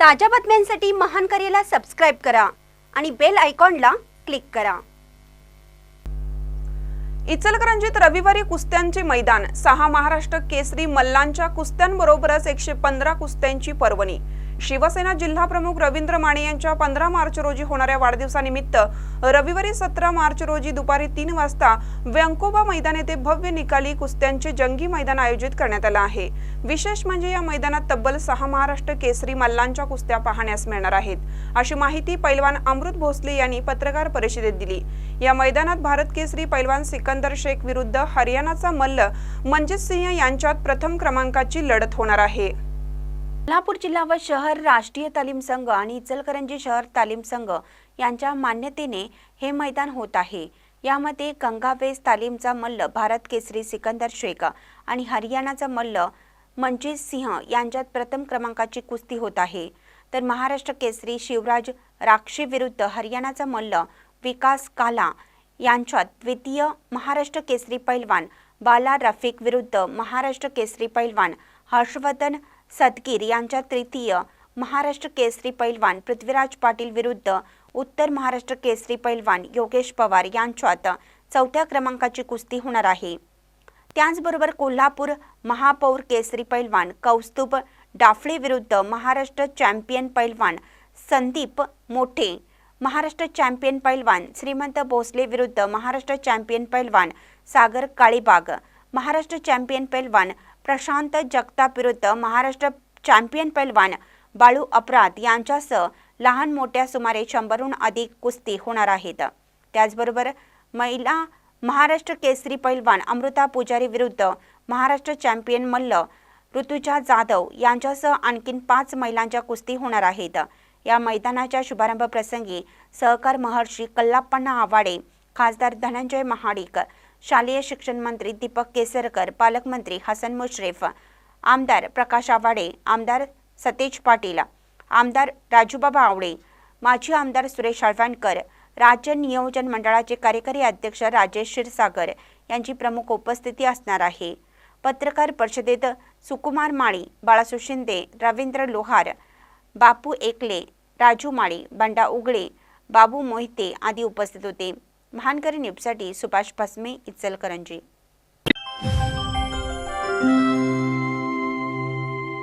ताज्या बातम्यांसाठी महान करेला सबस्क्राईब करा आणि बेल आयकॉनला क्लिक करा. इचलकरंजीत रविवारी कुस्त्यांचे मैदान सहा महाराष्ट्र केसरी मल्लांच्या कुस्त्यांबरोबरच एकशे पंधरा कुस्त्यांची पर्वणी. शिवसेना जिल्हा प्रमुख रवींद्र माने यांच्या पंधरा मार्च रोजी होणाऱ्या वाढदिवसानिमित्त रविवारी सतरा मार्च रोजी दुपारी तीन वाजता व्यंकोबा मैदान येथे भव्य निकाली कुस्त्यांचे जंगी मैदान आयोजित करण्यात आलं आहे. विशेष म्हणजे या मैदानात तब्बल सहा महाराष्ट्र केसरी मल्लांच्या कुस्त्या पाहण्यास मिळणार आहेत. अशी माहिती पैलवान अमृत भोसले यांनी पत्रकार परिषदेत दिली. या मैदानात भारत केसरी पैलवान सिकंदर शेख विरुद्ध हरियाणाचा मल्ल मनजित सिंह यांच्यात प्रथम क्रमांकाची लढत होणार आहे. कोल्हापूर जिल्हा व शहर राष्ट्रीय तालीम संघ आणि इचलकरंजी शहर तालीम संघ यांच्या मान्यतेने हे मैदान होत आहे. यामध्ये गंगावेस तालीमचा मल्ल भारत केसरी सिकंदर शेख आणि हरियाणाचा मल्ल मनजित सिंह यांच्यात प्रथम क्रमांकाची कुस्ती होत आहे. तर महाराष्ट्र केसरी शिवराज राक्षी विरुद्ध हरियाणाचा मल्ल विकास काला यांच्यात द्वितीय महाराष्ट्र केसरी पैलवान बाला रफिक विरुद्ध महाराष्ट्र केसरी पैलवान हर्षवर्धन सदगीर यांच्या तृतीय महाराष्ट्र केसरी पैलवान पृथ्वीराज पाटील विरुद्ध उत्तर महाराष्ट्र केसरी पैलवान योगेश पवार यांच्यात चौथ्या क्रमांकाची कुस्ती होणार आहे. त्याचबरोबर कोल्हापूर महापौर केसरी पैलवान कौस्तुभ डाफळे विरुद्ध महाराष्ट्र चॅम्पियन पैलवान संदीप मोठे महाराष्ट्र चॅम्पियन पैलवान श्रीमंत भोसले विरुद्ध महाराष्ट्र चॅम्पियन पैलवान सागर काळीबाग महाराष्ट्र चॅम्पियन पैलवान प्रशांत जगताप विरुद्ध महाराष्ट्र चॅम्पियन पैलवान बाळू अपराध यांच्यासह लहान मोठ्या सुमारे शंभरहून अधिक कुस्ती होणार आहेत. त्याचबरोबर महिला महाराष्ट्र केसरी पैलवान अमृता पुजारी विरुद्ध महाराष्ट्र चॅम्पियन मल्ल ऋतुजा जाधव यांच्यासह आणखीन पाच महिलांच्या कुस्ती होणार आहेत. या मैदानाच्या शुभारंभ प्रसंगी सहकार महर्षी कल्लाप्पांना आवाडे खासदार धनंजय महाडिक शालेय शिक्षण मंत्री दीपक केसरकर पालकमंत्री हसन मुश्रीफ आमदार प्रकाश आवाडे आमदार सतेज पाटील आमदार राजूबाबा आवडे माजी आमदार सुरेश हळवणकर राज्य नियोजन मंडळाचे कार्यकारी अध्यक्ष राजेश क्षीरसागर यांची प्रमुख उपस्थिती असणार आहे. पत्रकार परिषदेत सुकुमार माळी बाळासू शिंदे रवींद्र लोहार बापू एकले राजू माळी बंडा उगळे बाबू मोहिते आदी उपस्थित होते. महानकरी न्यूजसाठी सुभाष भस्मे इचलकरंजी.